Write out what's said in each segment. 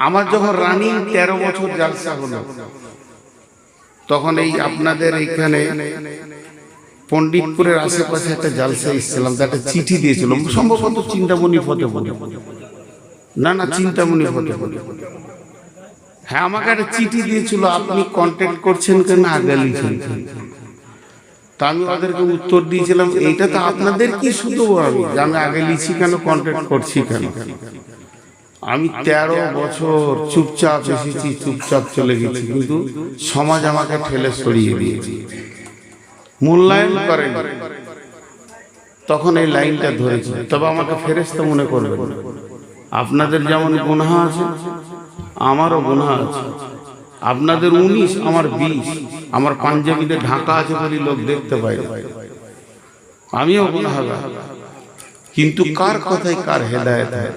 আমার যখন রানিং তেরো বছর জালসা হলো তখন এই আপনাদের এখানে পণ্ডিতপুরের আশেপাশে একটা জালসা এসেছিলাম একটা চিঠি দিয়েছিল। সম্ভবত চিন্তামণি ফতে বলে। না না চিন্তামণি ফতে বলে। হ্যাঁ আমাকে একটা চিঠি দিয়েছিল আপনি কন্ট্যাক্ট করছেন কেন আগে লিখেন। তা আমি ওদেরকে উত্তর দিয়েছিলাম এইটা তো আপনাদের কি শুধু আমি যে আমি আগে লিখছি কেন কন্ট্যাক্ট করছি কেন? আমি তেরো বছর চুপচাপ এসেছি চুপচাপ চলে গেছি কিন্তু সমাজ আমাকে ঠেলে সরিয়ে দিয়েছে। মূল্যায়ন করেন। তখন এই লাইনটা ধরেছে তবে আমাকে ফেরেস্তা মনে করবে আপনাদের যেমন গুনাহ আছে আমারও গুনাহ আছে। আপনাদের উনিশ আমার বিশ আমার পাঞ্জাবিতে ঢাকা আছে বলে লোক দেখতে পাই আমিও গুনাহগার। কিন্তু কার কথায় কার হেদায়েত হয়?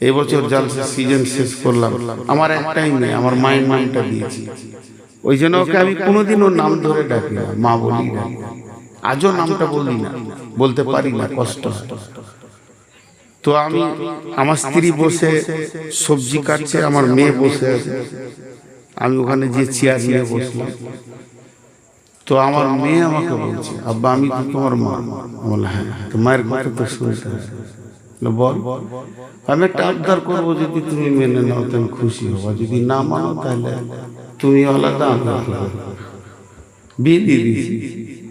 এবছর জালসা সিজন শেষ করলাম। আমার একটাই নেই আমার মায়ের নামটা দিয়েছি। ওই জন্য ওকে আমি কোনোদিনও নাম ধরে ডাকি না, মা বলি না আজও নামটা বলি না, বলতে পারি না, কষ্ট তো আমি আমার স্ত্রী বসে সবজি কাটছে, আমার মেয়ে বসে আছে। আমি ওখানে যে চেয়ার নিয়ে বসলাম। তো আমার মেয়ে আমাকে বলছে, আব্বা, আমি তো তোমার মা। বলে হ্যাঁ তো মায়ের কথা তো শুনতে হয় বল। আমি একটা আবদার করব যদি তুমি মেনে নাও তো আমি খুশি হব। যদি না মানো তাহলে তুমি আলাদা আলাদা।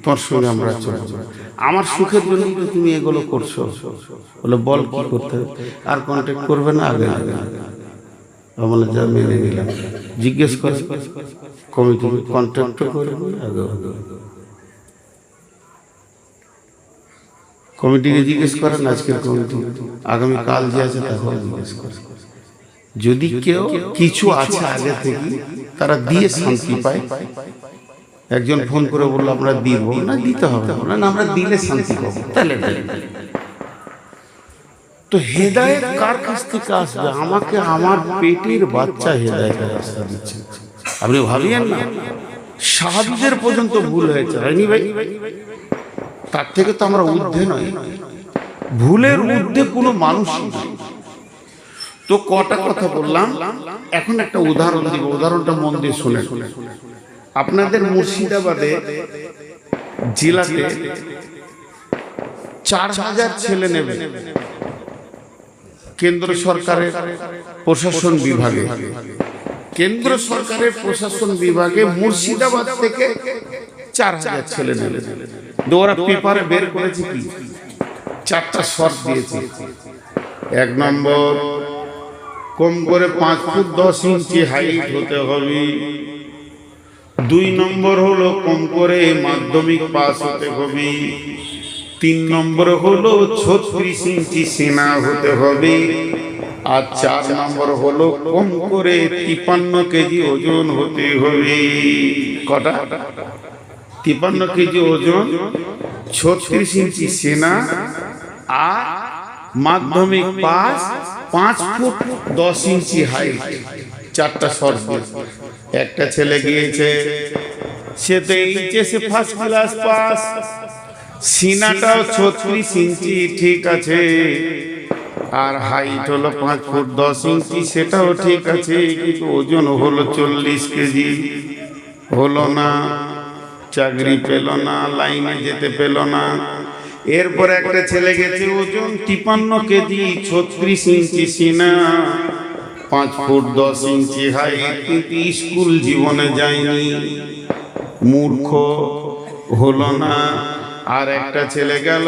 তোর সঙ্গে আমরা চলবো আমার সুখের জন্য তুমি এগুলো করছ। বলে, বল কি করতে? আর কন্ট্যাক্ট করবে না আগে আগে। বলে যা মেনে নিলাম। জিজ্ঞেস করে কমিটি কন্ট্যাক্ট করে আগে আগে। কমিটিকে জিজ্ঞেস করেন আজকের কমিটি। আগামী কাল যে আছে তাকেও জিজ্ঞেস করেন। যদি কেউ কিছু আছে আগে থেকে তারা দিয়ে শান্তি পায়। একজন ফোন করে বলল আমরা দিব। না দিতে হবে না আমরা দিলে শান্তি পাবো। তাহলে তাহলে। তো হেদায়েত কার কাছ থেকে আসবে? আমাকে আমার পেটের বাচ্চা হেদায়েতের রাস্তা দিচ্ছে। আপনি ভাবিয়েন না। সাহাবিদের পর্যন্ত ভুল হয়েছে। হয়নি ভাই? তার থেকে তো আমরা ঊর্ধ্বে নয় ভুলের ঊর্ধ্বে কোনো মানুষ তো কটা কথা বললাম। এখন একটা উদাহরণ দিব। উদাহরণটা মন দিয়ে শুনে আপনাদের মুর্শিদাবাদে জেলাতে চার হাজার ছেলে নেবে কেন্দ্র সরকারের প্রশাসন বিভাগে। কেন্দ্র সরকারের প্রশাসন বিভাগে মুর্শিদাবাদ থেকে চার হাজার ছেলে নেবে। ওরা পেপারে বের করেছে কি? চারটা শর্ত দিয়েছে। এক নম্বর, কম করে পাঁচ ফুট দশ ইঞ্চি হাইট হতে হবে। দুই নম্বর হলো কম করে মাধ্যমিক পাস হতে হবে। তিন নম্বর হলো ছত্রিশ ইঞ্চি সেনা হতে হবে। আর চার নম্বর হলো কম করে তিপান্ন কেজি ওজন হতে হবে। কটা? তিপান্ন কেজি ওজন ছত্রিশ ইঞ্চি সেনা আর মাধ্যমিক পাস পাঁচ ফুট দশ ইঞ্চি হাইট চারটা শর্ত একটা ছেলে গিয়েছে সে তো এইচএসে ফার্স্ট ক্লাস পাস সিনাটাও ছত্রিশ ইঞ্চি ঠিক আছে। আর হাইট হলো পাঁচ ফুট দশ ইঞ্চি সেটাও ঠিক আছে কিন্তু ওজন হলো চল্লিশ কেজি। হলো না। চাকরি পেল না, লাইনে যেতে পেল না। এরপর একটা ছেলে গেছে, ওজন তিপান্ন কেজি, ছত্রিশ ইঞ্চি সিনা, পাঁচ ফুট দশ ইঞ্চি কিন্তু স্কুল জীবনে যায়নি। মূর্খ হলো না। আর একটা ছেলে গেল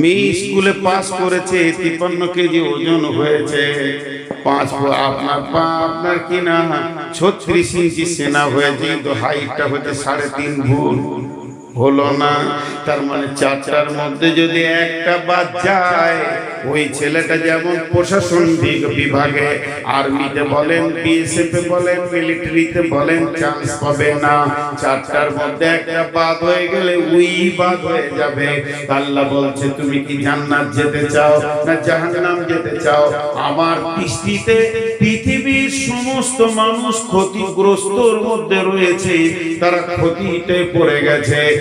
মেয়ে স্কুলে পাস করেছে, তিপ্পান্ন কেজি ওজন হয়েছে। পাঁচ আপনার পা আপনার কি না ছত্রিশ ইঞ্চি সেনা হয়েছে হাইটটা হয়েছে সাড়ে তিন ফুট। হলো না। তার মানে চারটার মধ্যে যদি একটা বাদ যায়, ওই ছেলেটা যেমন প্রশাসন বিভাগে, আর্মিতে বলেন, বিএসএফ বলেন, মিলিটারিতে বলেন চান্স পাবে না। চারটার মধ্যে একটা বাদ হয়ে গেলে উই বাদ হয়ে যাবে। আল্লাহ বলছে, তুমি কি জান্নাত যেতে চাও না জাহান্নাম যেতে চাও? আমার দৃষ্টিতে পৃথিবীর সমস্ত মানুষ ক্ষতিগ্রস্তর মধ্যে রয়েছে। তারা ক্ষতিতে পড়ে গেছে।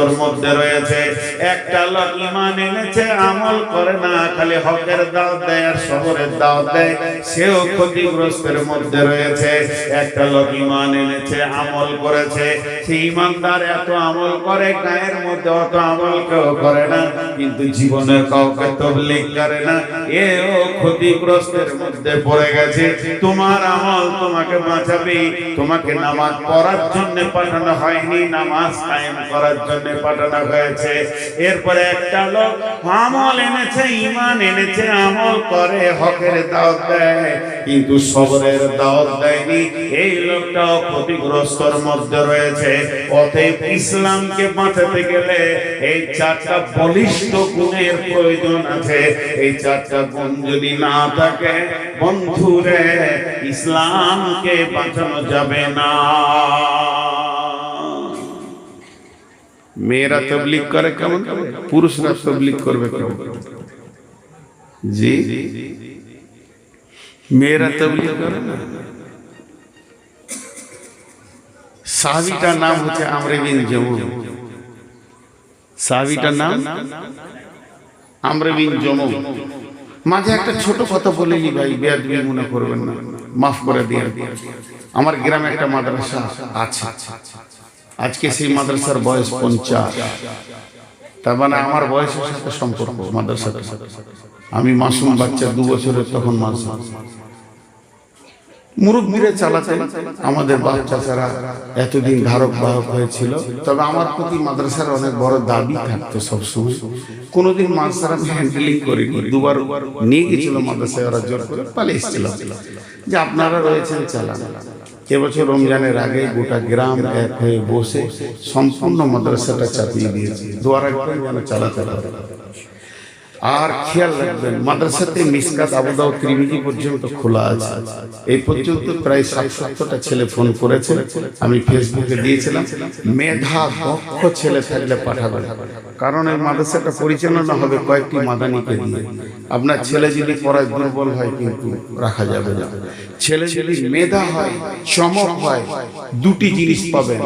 ক্ষতিগ্রস্তর মধ্যে রয়েছে। একটা লোক ইমান এনেছে, আমল করে না, খালি হকের দাওয়াত দেয় আর সবরের দাওয়াত দেয়। সেও ক্ষতিগ্রস্তের মধ্যে রয়েছে। একটা লোক ইমান এনেছে, আমল করেছে। সেই ইমানদার এত আমল করে, গায়ের মধ্যে অত আমল কেউ করে না, কিন্তু জীবনে কাউকে তবলিগ করে না। এও ক্ষতিগ্রস্তের মধ্যে পড়ে গেছে। তোমার আমল তোমাকে বাঁচাবে। তোমাকে নামাজ পড়ার জন্য পাঠানো হয়নি, নামাজ কায়েম করার জন্য পাঠানো হয়েছে। এরপরে একটা লোক আমল এনেছে ইমান এনেছে, আমল করে হকের দাওয়াত দেয়। কিন্তু সবরের দাওয়াত দেয়নি। এই লোকটাও ক্ষতিগ্রস্তর মধ্যে রয়েছে। অতএব ইসলামকে বাঁচাতে গেলে এই চারটা বলিষ্ঠ গুণের প্রয়োজন আছে। এই চারটা গুণ যদি না থাকে, বন্ধুরে, ইসলামকে বাঁচানো যাবে না। মেয়েরা তবলিগ করে কেমন পুরুষরা তবলিগ করবে কেমন জি? মেয়েরা তবলিগ করে না? সাহাবিটার নাম হচ্ছে আমরে বিন জমু সাহাবিটার নাম? আমরে বিন জমু মাঝে একটা ছোট কথা বলে নি ভাই, বেয়াদবি মনে করবেন না। মাফ করে দিয়ে আমার গ্রামে একটা মাদ্রাসা আছে। আজকে সেই মাদ্রাসার বয়স পঞ্চাশ। তার মানে আমার বয়সের সাথে সম্পর্ক মাদ্রাসার আমি মাসুম বাচ্চা দু বছরের তখন মাসুম। মুরব্বীরা চালাতেন। আমাদের বাচ্চা বাচ্চারা এতদিন ধারক বাহক হয়েছিল। তবে আমার প্রতি মাদ্রাসার অনেক বড় দাবি থাকতো সবসময়। কোনোদিন মাদ্রাসার আমি হ্যান্ডেলিং করিনি। দুবার নিয়ে গেছিল মাদ্রাসায় ওরা জোর করে পালিয়ে এসেছিল। যে আপনারা রয়েছেন চালান। এবছর রমজানের আগে গোটা গ্রাম এক হয়ে বসে সম্পূর্ণ মাদ্রাসাটা চাপিয়ে দিয়েছে। দোয়ারা যেন চালাতে পারে। আর খেয়াল রাখবেন, মাদ্রাসাতে মিসকাত আবুদাও ত্রিমিজি পর্যন্ত খোলা আছে। এই পর্যন্ত প্রায় ষাট সত্তরটা ছেলে ফোন করেছে। আমি ফেসবুকে দিয়েছিলাম, মেধা দক্ষ ছেলে থাকলে পাঠাবেন। কারণ এই মাদ্রাসাটা পরিচালনা হবে কয়েকটি মাদানিকে দিয়ে। আপনার ছেলে যদি পড়ায় দুর্বল হয় কিন্তু রাখা যাবে না। ছেলে যদি মেধা হয়, চমক হয়, দুটি জিনিস পাবেন।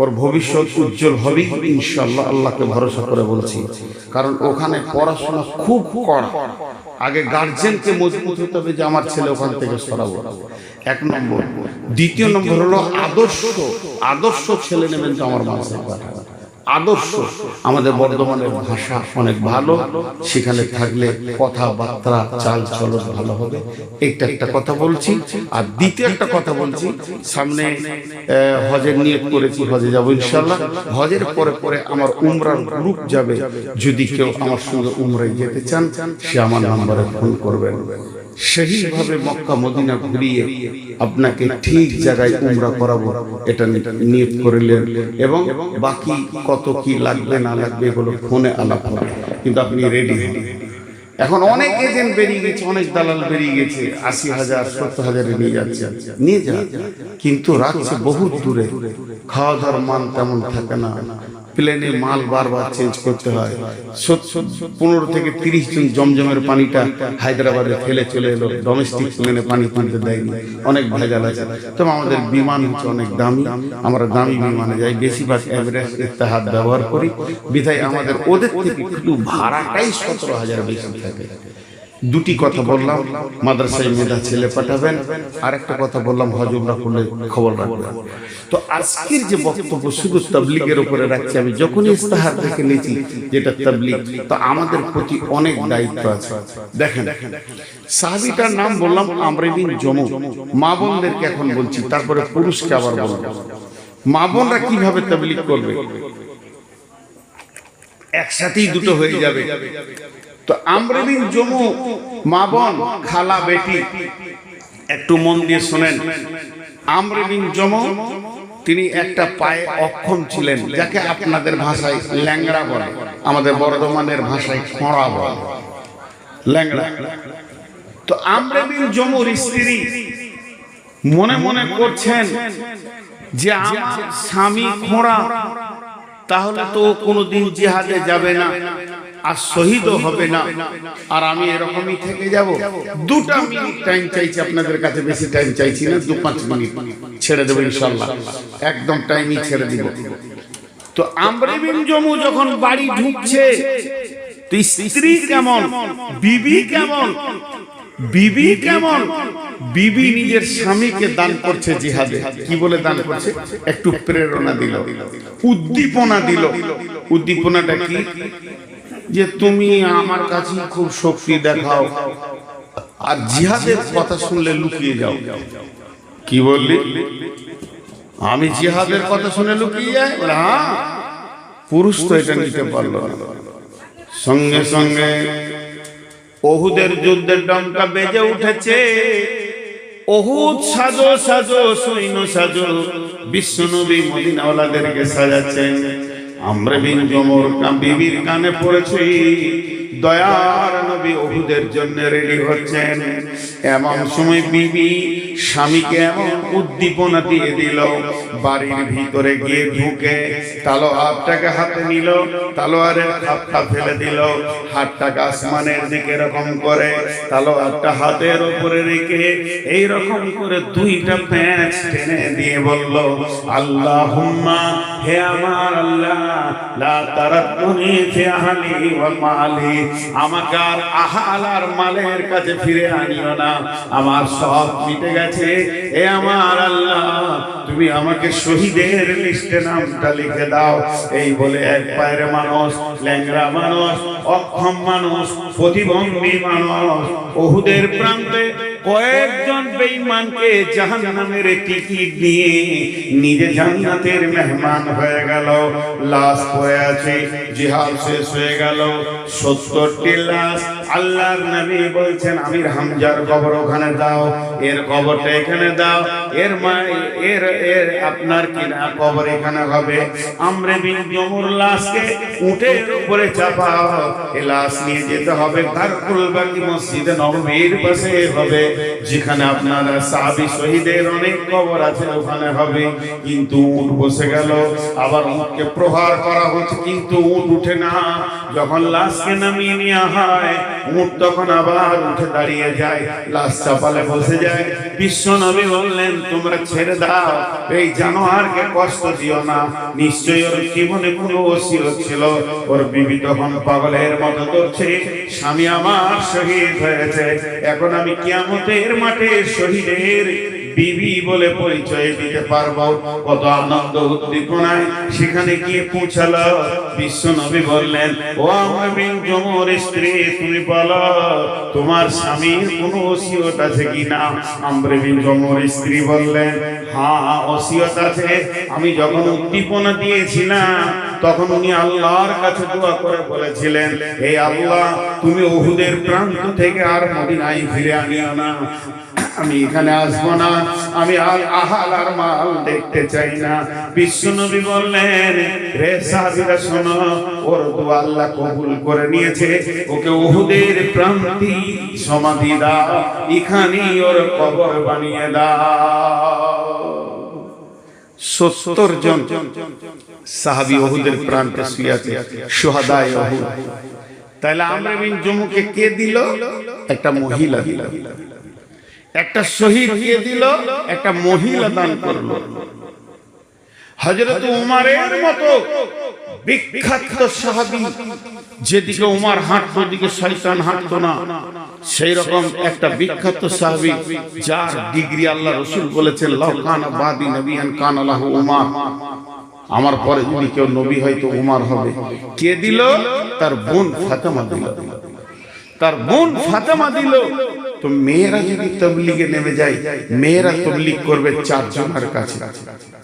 ওর ভবিষ্যৎ উজ্জ্বল হবে ইনশাল্লাহ আল্লাহকে ভরসা করে বলছি। কারণ ওখানে পড়াশোনা খুব কড়া। আগে গার্জেনকে মজবুত হতে হবে যে আমার ছেলে ওখান থেকে সরাবো। এক নম্বর। দ্বিতীয় নম্বর হলো আদর্শ। আদর্শ ছেলে নেবেন তো আমার মাসে পাঠাবে আদর্শ। আমাদের বর্ধমানের ভাষা অনেক ভালো। সেখানে থাকলে কথাবার্তা চাল চলন ভালো হবে। একটা একটা কথা বলছি। আর দ্বিতীয় একটা কথা বলছি। সামনে হজের নিয়ত করেছি, হজে যাব ইনশাল্লাহ হজের পরে পরে আমার উমরার গ্রুপ যাবে। যদি কেউ আমার সঙ্গে উমরায় যেতে চান, সে আমার নাম্বারে ফোন করবেন। সেহিভাবে মক্কা, মদিনা ঘুরিয়ে আপনাকে ঠিক জায়গায় উমরা করাবো। এটা নিয়ত করিলেন। এবং বাকি কত কি লাগবে না লাগবে এগুলো ফোনে আলাপ হবে। কিন্তু আপনি রেডি হন। এখন অনেক এজেন্ট বেরিয়ে গেছে, অনেক দালাল বেরিয়ে গেছে। আশি হাজার, সত্তর হাজারে নিয়ে যাচ্ছে। নিয়ে যা কিন্তু রাখছে বহুত দূরে। খাওয়া দাওয়ার মান তেমন থাকে না। প্লেনে মাল বারবার চেঞ্জ করতে হয়। পনেরো থেকে তিরিশ জন জমজমের পানিটা হায়দ্রাবাদে ফেলে চলে এলো। ডোমেস্টিক প্লেনে পানি তুলতে দেয়নি। অনেক ভেজাল আছে। তবে আমাদের বিমান হচ্ছে অনেক দামি। আমরা দামি বিমানে যাই। বেশিরভাগ এভারেজ ইত্তেহাদ ব্যবহার করি। বিধায় আমাদের ওদের থেকে একটু ভাড়াটাই সতেরো হাজার বেশি থাকে। দুটি কথা বললাম মাদ্রাসায় মেধা ছেলে পাঠাবেন আর একটা কথা বললাম হজমরা করলে খবর রাখবেন। তো আজকের যে বক্তব্য শুধু তাবলিগের উপরে রাখছি আমি যখনই ইস্তাহার দেখে নিয়েছি যেটা তাবলিগ তো আমাদের প্রতি অনেক দায়িত্ব আছে। দেখেন সাহাবিটার নাম বললাম আমরেবিন জমু। মা বোনদেরকে এখন বলছি তারপরে পুরুষকে আবার বলব মা বোনরা কীভাবে তাবলিগ করবে? একসাথেই দুটো হয়ে যাবে তো আমরেবিন জমু মা বোন খালা বেটি একটু মন দিয়ে শোনেন। আমরেবিন জমু তিনি একটা পায়ে অক্ষম ছিলেন যাকে আপনাদের ভাষায় ল্যাংড়া বলে আমাদের বর্ধমানের ভাষায় খোঁড়া বলে। ল্যাংড়া। তো আমরে বিন জমুর স্ত্রী মনে মনে করছেন যে আমার স্বামী খোঁড়া তাহলে তো কোনোদিন জিহাদে যাবে না। আর শহীদও হবে না। আর আমি এরকমই থেকে যাব। দুটা মিনিট টাইম চাইছি আপনাদের কাছে, বেশি টাইম চাইছি না, দু পাঁচ মিনিট ছেড়ে দেবো ইনশাল্লাহ একদম টাইমই ছেড়ে দিব। তো আমরে বিন জমু যখন বাড়ি ঢুকছে, তো স্ত্রী কেমন? বিবি কেমন? বিবি কেমন? বিবি নিজের স্বামীকে দান করছে জিহাদে। কি বলে দান করছে? একটু প্রেরণা দিল, উদ্দীপনা দিল। উদ্দীপনাটা কি? যে তুমি আমার কাছে খুব শক্তি দেখাও। আর জিহাদের কথা শুনলে লুকিয়ে যাও। কি বললি? আমি জিহাদের কথা শুনে লুকিয়ে যাই? হ্যাঁ পুরুষ তো এটা নিতে পারল সঙ্গে সঙ্গে ওহুদের যুদ্ধের ডঙ্কা বেজে উঠেছে। ওহুদ সাজো সাজো, সৈন্য সাজো বিশ্বনবী মদিনাওয়ালাদেরকে সাজাচ্ছেন। আমরা বিন জমর কাম বিবির কানে পড়েছি। দয়ার নবী ওহুদের জন্য রেডি হচ্ছেন। এমন সময় বিবি স্বামীকে এমন উদ্দীপনা দিয়ে দিল, বাড়ির ভিতরে গিয়ে ঢুকে তালোয়ারটাকে হাতে নিল, তালোয়ারের খাপটা ফেলে দিল, হাতটাকে আসমানের দিকে এরকম করে তালোয়ারটা হাতের উপরে রেখে এই রকম করে দুইটা প্যাঁচ টেনে দিয়ে বলল আল্লাহ হে আমার আল্লাহ, লা তারাকুনি ফি আহলি ওয়া মালি, আমাকে আর আহাল আর মালের কাছে ফিরে আনিও না, আমার সব মিটে গেছে এ আমার আল্লাহ, তুমি আমাকে শহীদের লিস্টে নামটা লিখে দাও। এই বলে এক পায়ের মানুষ ল্যাংরা মানুষ, অক্ষম মানুষ, প্রতিবন্ধী মানুষ, ওহুদের প্রান্তে কয়েকজন বেঈমানকে জাহান্নামের টিকিট দিয়ে নিজে জান্নাতের মেহমান হয়ে গেল। লাশ পড়ে আছে, জিহাদ শেষ হয়ে গেল। সত্তরটি লাশ আল্লাহর নবী বলছেন, আমির হামজার কবর ওখানে দাও, এর কবরটা এখানে দাও, এর মা, এর এর আপনার কিনা কবর এখানে হবে? আমরে বিন জমুর লাশকে উঠের উপরে চাপাও, এ লাশ নিয়ে যেতে হবে গারকুল বাকি মসজিদে নববীর পাশে হবে। যেখানে আপনার সাহাবী শহীদের অনেক কবর আছে, ওখানে হবে। কিন্তু উট বসে গেল, আবার উটকে প্রহার করা হচ্ছে, কিন্তু উট উঠে না। যখন লাশকে নামিয়ে নেওয়া হয়, উট তখন আবার উঠে দাঁড়িয়ে যায়, লাশ চাপালে বসে যায়। বিশ্ব নবী বললেন, তোমরা ছেড়ে দাও, এই জানোয়ারকে কষ্ট দিও না। নিশ্চয়ই ওর জীবনে কোনো ওসিয়ত ছিল। ওর বিবি তখন পাগলের মতো করছে, স্বামী আমার শহীদ হয়েছে। এখন আমি কিয়ামতের মাঠে শহীদের বিবি বলে পরিচয় দিতে পারব। কত আনন্দ উদ্দীপনায় সেখানে গিয়ে পৌঁছালো। বিশ্ব নবী বললেন, ও আমার জমর স্ত্রী, তুমি বলো, তোমার স্বামীর কোনো ওসিয়ত আছে কি না? আমরে বিন জমর স্ত্রী বললেন হ্যাঁ ওসিয়ত আছে। আমি যখন উদ্দীপনা দিয়েছিলাম, তখন উনি আল্লাহর কাছে দোয়া করে বলেছিলেন, হে আল্লাহ, তুমি ওহুদের প্রান্ত থেকে আর মদিনায় ফিরে আনিও না। আমি এখানে আসব না, আমি আর আহাল আর মাল দেখতে চাই না। বিশ্বনবী বললেন রে সাহাবীরা, শোনো, ওর দোয়া আল্লাহ কবুল করে নিয়েছে। ওকে ওহুদের প্রান্তি সমাধি দাও, এখানেই ওর কবর বানিয়ে দাও। সত্তর জন সাহাবি ওহুদের প্রান্তে শুয়ে আছে সোহাদায় ওহুদ তাহলে আমরা বিন জমুকে কে দিল? একটা মহিলা দিল। একটা শহীদ কে দিল, একটা মহিলা দান করল। হজরত উমারের মতো বিখ্যাত সাহাবি, যেদিকে উমার হাঁটতো দিকে শয়তান হাঁটতো না। সেই রকম একটা বিখ্যাত সাহাবি, যার ডিগ্রি আল্লাহ রসুল বলেছেন, লাউ কানা বাদি নবিয়ান কান আল্লাহ উমার। আমার পরে যদি কেউ নবী হয় তো উমার হবে। কে দিল? তার বোন ফাতেমা দিল। তার বোন ফাতেমা দিল। তো মেয়েরা যদি তবলিগে নেমে যায়, মেয়েরা তবলিগ করবে চারজনের কাছে।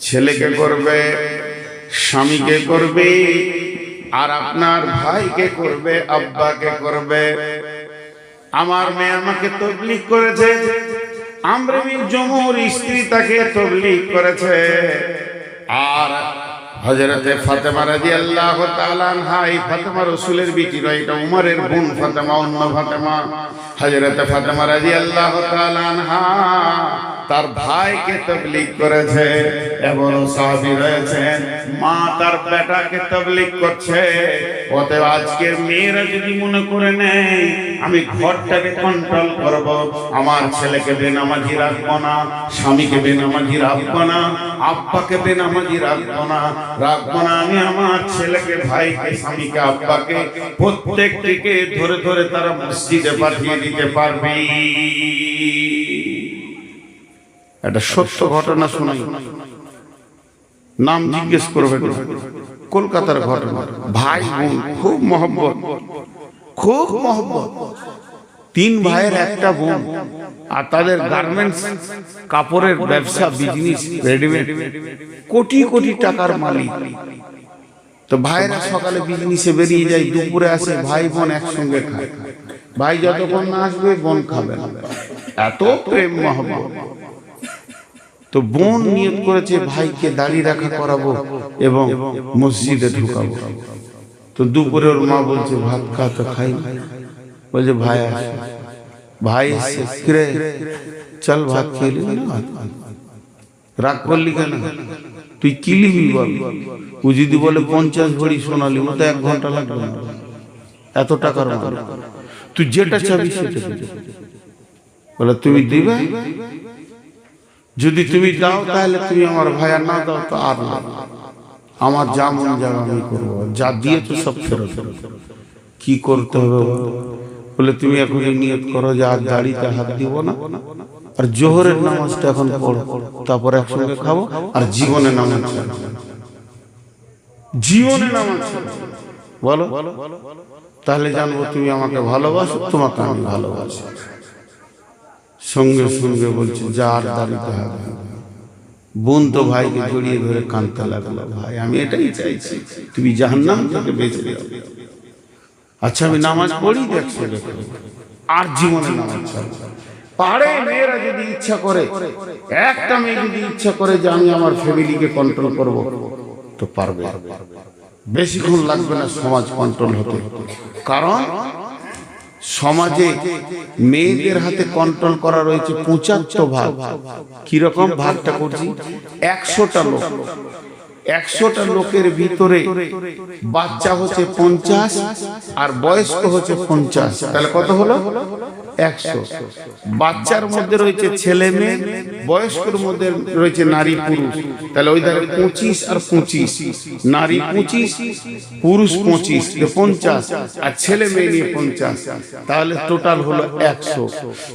ছেলেকে করবে, স্বামীকে করবে, আর আপনার ভাইকে করবে, আব্বাকে করবে। আমার মেয়ে আমাকে তবলিগ করেছে। আমরা জমুর স্ত্রী তাকে তবলিগ করেছে। আর হজরতে ফাতেমা রাজি আল্লাহ হাই ফাতেমা রসুলের বিটি নয়, এটা উমরের বোন ফাতেমা, অন্য ফাতেমা। হজরতে ফাতেমা রাজি আল্লাহ আনহা তার ভাইকে তবলিগ করেছে এবং সাহাবী রয়েছেন, মা তার বেটাকে তবলিগ করছে। অতএব আজকের মেয়েরা যদি মনে করে নেয়, আমি ঘরটাকে কন্ট্রোল করব, আমার ছেলেকে বেনামাজি রাখব না, স্বামীকে বেনামাজি রাখব না, আব্বাকে বেনামাজি রাখব না রাখব না, আমি আমার ছেলেকে, ভাইকে, স্বামীকে, আব্বাকে প্রত্যেকটিকে ধরে ধরে তারা মসজিদে পাঠিয়ে দিতে পারবে। একটা সত্য ঘটনা শোনাই নাম জিজ্ঞেস করবে কলকাতার ঘটনা। ভাই বোন, খুব মহব্বত। খুব মহব্বত। তিন ভাইয়ের একটা বোন। আর তাদের গার্মেন্টস কাপড়ের ব্যবসা বিজনেস রেডিমেড কোটি কোটি টাকার মালিক। তো ভাইরা সকালে বিজনেসে বেরিয়ে যায়, দুপুরে আসে, ভাই বোন একসঙ্গে খায়। ভাই যতক্ষণ না আসবে, বোন খাবে এত প্রেম মহব্বত। তো বোন নিয়ত করেছে ভাইকে দাড়ি রাখা করাবো এবং মসজিদে ঢুকাবো। তো দুপুরে ওর মা বলছে ভাত খা তো খাই বলছে ভাই আসে ভাই কিরে চল ভাত খেয়ে। রাগ করলি কেন? তুই কি লিবি বল? ও যদি বলে পঞ্চাশ ভরি সোনালি ও তো এক ঘণ্টা লাগবে। না এত টাকার তুই যেটা চাবি সেটা বলে তুমি দিবে? যদি তুমি দাও তাহলে তুমি আমার ভাইয়া না দাও তো আর না আমার যা মন যাবে আমি করব। যা দিয়ে তো সব ফেরত। কি করতে হবে? বলে তুমি এখন নিয়ত করো যে আর দাড়িতে হাত দিব না। আর জোহরের নামাজটা এখন পড়ো। তারপর একসঙ্গে খাব। আর জীবনে নামাজ। জীবনে নামাজ বলো? তাহলে জানব তুমি আমাকে ভালোবাসো তোমাকে আমি ভালোবাসি। সঙ্গে সঙ্গে বলছে, যার দাঁড়িতে হবে বোন তো ভাইকে জড়িয়ে ধরে কাঁদতে লাগল, ভাই, আমি এটাই চাইছি, তুমি জাহান্নাম থেকে বেঁচে আচ্ছা আমি নামাজ পড়ি দেখছ দেখো। আর জীবনে নামাজ ছাড়বো। পারে মেয়েরা যদি ইচ্ছা করে, একটা মেয়ে যদি ইচ্ছা করে যে আমি আমার ফ্যামিলিকে কন্ট্রোল করব, তো পারবে। বেশিক্ষণ লাগবে না সমাজ কন্ট্রোল হতে, কারণ সমাজে মেয়েদের হাতে কন্ট্রোল করা রয়েছে পঁচাত্তর ভাগ। কীরকম ভাগটা করছি? একশোটা লোক। একশোটা লোকের ভিতরে বাচ্চা হচ্ছে পঞ্চাশ আর বয়স্ক হচ্ছে পঞ্চাশ। তাহলে কত হলো? বাচ্চার মধ্যে রয়েছে ছেলে মেয়ে, বয়স্কর মধ্যে রয়েছে নারী পুরুষ। তাহলে ওই ধারে পঁচিশ আর পঁচিশ। নারী পঁচিশ, পুরুষ পঁচিশ পঞ্চাশ, আর ছেলে মেয়ে নিয়ে পঞ্চাশ। তাহলে টোটাল হলো একশো।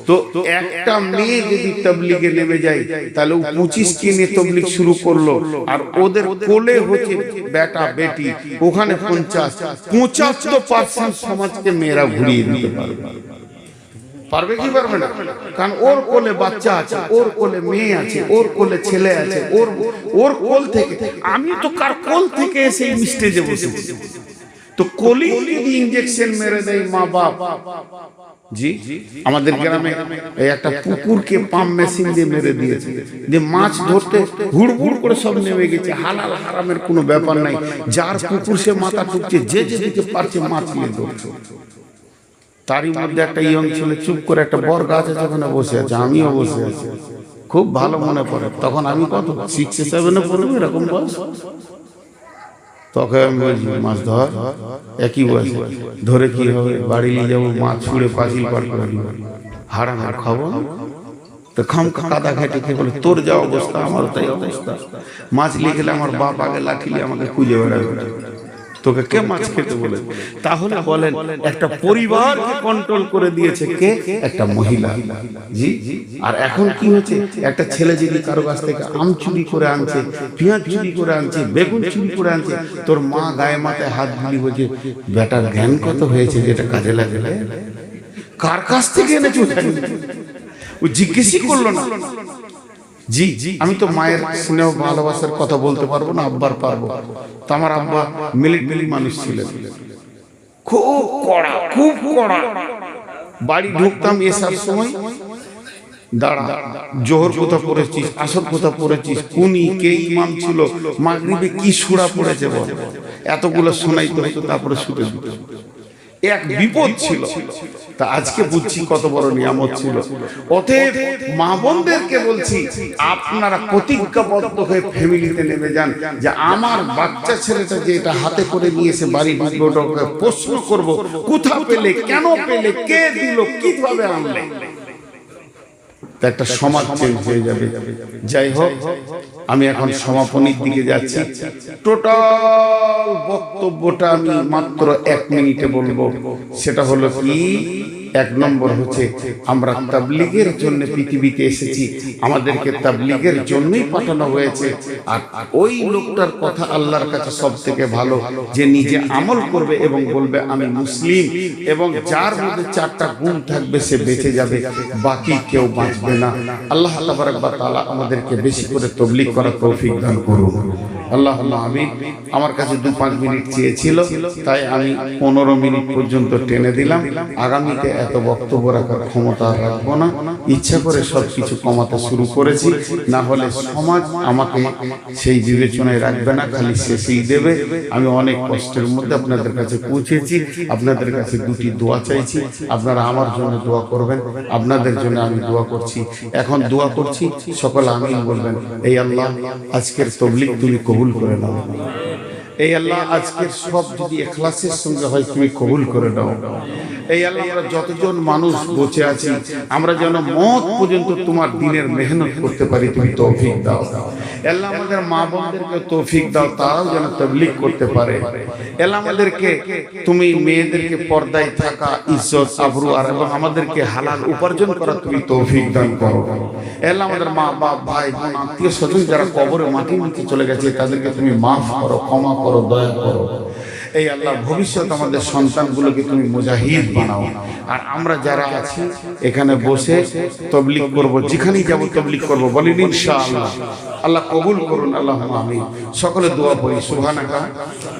তো একটা মেয়ে যদি তবলিগে নেমে যায়, তাহলে পঁচিশ কে নিয়ে তবলিগ শুরু করল। আর ওদের কোলে হচ্ছে বেটা, বেটি। ওখানে পঞ্চাশ। পঁচাত্তর পার্সেন্ট সমাজকে মেয়েরা ঘুরিয়ে দিতে পারবে। পারবে কি পারবে না? কারণ ওর কোলে বাচ্চা আছে, ওর কোলে মেয়ে আছে, ওর কোলে ছেলে আছে, ওর ওর কোল থেকে আমি তো কার কোল থেকে এসে এই স্টেজে তো কোলি ইঞ্জেকশন মেরে দেয় মা বাপ। জি, আমাদের গ্রামে একটা পুকুরকে পাম্প মেশিন দিয়ে মেরে দিয়েছে। যে মাছ ধরতে হুড় হুড় করে সব নেমে গেছে। হালাল হারামের কোনো ব্যাপার নাই। যার পুকুর সে মাথা ঠুকছে, যে যেদিকে পারছে মাছ নিয়ে ধরছে। তারই মধ্যে একটা ইয়ং ছেলে চুপ করে একটা বর গাছ আছে ওখানে বসে আছে আমিও বসে আছি। খুব ভালো মনে পড়ে। তখন আমি কত? সিক্স সেভেনে পড়ব এরকম বয়স? তখন আমি বলছি মাছ ধর একই বয়স ধরে কি হবে? বাড়ি নিয়ে যাব মাছ ছুঁড়ে পাঁচিল পার করে দিব হারাম আর খাব তো খাম কাদা ঘাটে খেয়ে বলে তোর যা অবস্থা আমারও তাই অবস্থা। মাছ নিয়ে গেলে আমার বাপ আগে লাঠিলে আমাকে খুঁজে বেড়াবে। তোকে কে মাছ খেতে বলে? তাহলে বলেন একটা পরিবারকে কন্ট্রোল করে দিয়েছে কে? একটা মহিলা। জি আর এখন কি হচ্ছে? একটা ছেলে যদি কারও কাছ থেকে আম চুরি করে আনছে পেঁয়াজ চুরি করে আনছে বেগুন চুরি করে আনছে তোর মা গায়ে মাথায় হাত ধুলি বলছে বেটার জ্ঞান কত হয়েছে যেটা কাজে লাগে কার কাছ থেকে এনেছো? ও জিজ্ঞেসই করল না। জি জি আমি তো মায়ের স্নেহ ভালোবাসার কথা বলতে পারব না আব্বার পারব। তো আমার আব্বা মিলিটারি মানুষ ছিলেন। খুব কড়া খুব কড়া। বাড়ি ঢুকতাম এসার সময়। দাঁড়া জোহর কোথা পড়েছিস আসর কোথা পড়েছিস কুনি কে ইমাম ছিল মাগরিবে কি সুরা পড়েছে বল। এতগুলো শোনাইতে হতো তারপরে শুতে এক বিপদ ছিল। তা আজকে বুঝছি কত বড় নিয়ামত ছিল। অতএব মা বোনদেরকে বলছি, আপনারা প্রতিজ্ঞাবদ্ধ হয়ে ফ্যামিলিতে নেমে যান, যে আমার বাচ্চা ছেলেটা যে এটা হাতে করে নিয়েছে বাড়ি বাড়ি প্রশ্ন করব, কোথা পেলে, কেন পেলে, কে দিল, কীভাবে আনলে? একটা সমাজ চেঞ্জ হয়ে যাবে। যাই হোক, আমি এখন সমাপনীর দিকে যাচ্ছি। টোটাল বক্তব্যটা আমি মাত্র এক মিনিটে বলব। সেটা হলো কি? এক নম্বর হচ্ছে, আমরা তাবলিগের জন্য পৃথিবীতে এসেছি, আমাদেরকে তাবলিগের জন্যই পাঠানো হয়েছে। আর ওই লোকটার কথা আল্লাহর কাছে সব থেকে ভালো, যে নিজে আমল করবে এবং বলবে, আমি মুসলিম। এবং যার মধ্যে চারটা গুণ থাকবে, সে বেঁচে যাবে, বাকি কেউ বাঁচবে না। আল্লাহ তাআলা আমাদেরকে বেশি করে তবলিগ করার তৌফিক দান করুন আল্লাহ আল্লাহ আমি আমার কাছে দু পাঁচ মিনিট চেয়েছিল, তাই আমি পনেরো মিনিট পর্যন্ত টেনে দিলাম। আগামীতে এত বক্তব্য রাখার ক্ষমতা রাখব না। ইচ্ছা করে সব কিছু কমাতে শুরু করেছি। না হলে সমাজ আমাকে সেই বিবেচনায় রাখবে না, খালি শেষেই দেবে। আমি অনেক কষ্টের মধ্যে আপনাদের কাছে পৌঁছেছি। আপনাদের কাছে দুটি দোয়া চাইছি। আপনারা আমার জন্য দোয়া করবেন। আপনাদের জন্য আমি দোয়া করছি। এখন দোয়া করছি। সকল আমিন বলবেন, এই আল্লাহ, আজকের তবলিগ তুমি কবুল করে নাও। এই আল্লাহ আজকের সব যদি এখলাসের সঙ্গে হয়, তুমি কবুল করে নাও। এই আল্লাহ, আমরা যতজন মানুষ বসে আছি, আমরা যেন মত পর্যন্ত তোমার দিনের মেহনত করতে পারি, তুমি তৌফিক দাও। আল্লাহ, আমাদের মা বোনদেরকে তৌফিক দাও, তারাও যেন তবলিগ করতে পারে। আল্লাহ, আমাদেরকে, তুমি মেয়েদেরকে পর্দায় থাকা, ইজ্জত, আবরু, আর এবং আমাদেরকে হালাল উপার্জন করা, তুমি তৌফিক দান করো। আল্লাহ, আমাদের মা বাপ ভাই আত্মীয় স্বজন যারা কবরে মাটি নিতে চলে গেছে, তাদেরকে তুমি মাফ করো, ক্ষমা করো দয়া করো। এই আল্লাহ ভবিষ্যৎ আমাদের সন্তানগুলোকে তুমি মুজাহিদ বানাও। আর আমরা যারা আছি এখানে বসে তবলিগ করব যেখানেই যাব তবলিগ করব বলেন ইনশাআল্লাহ। আল্লাহ কবুল করুন আল্লাহ আমি সকলে দোয়া পড়ি সুবহানাকা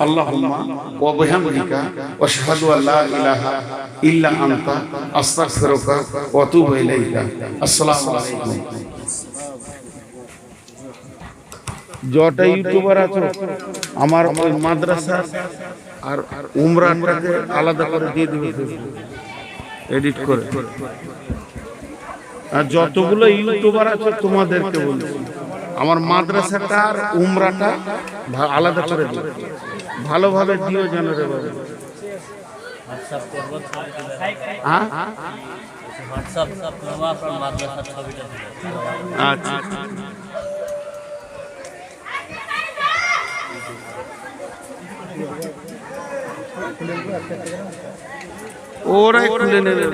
আল্লাহুম্মা ওয়া বিহামদিকা ওয়া আশহাদু আল্লা ইলাহা ইল্লা আনতা আস্তাগফিরুকা ওয়া আতুবু ইলাইকা। আসসালামু আলাইকুম। যটা ইউটিউবার আছো? আমার ওই মাদ্রাসা আর উমরাটাকে আলাদা করে দিয়ে দিবে এডিট করে আর যতগুলো ইউটিউবার আছে তোমাদেরকে বলছি আমার মাদ্রাসাটা আর উমরাটা আলাদা করে দিও ভালোভাবে দিও যেন রে বাবা হোয়াটসঅ্যাপ ওরাই খুলে নেবে।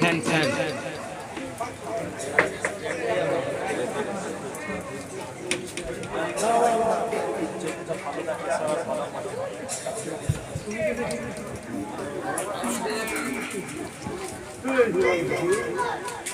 হ্যাঁ Thank you.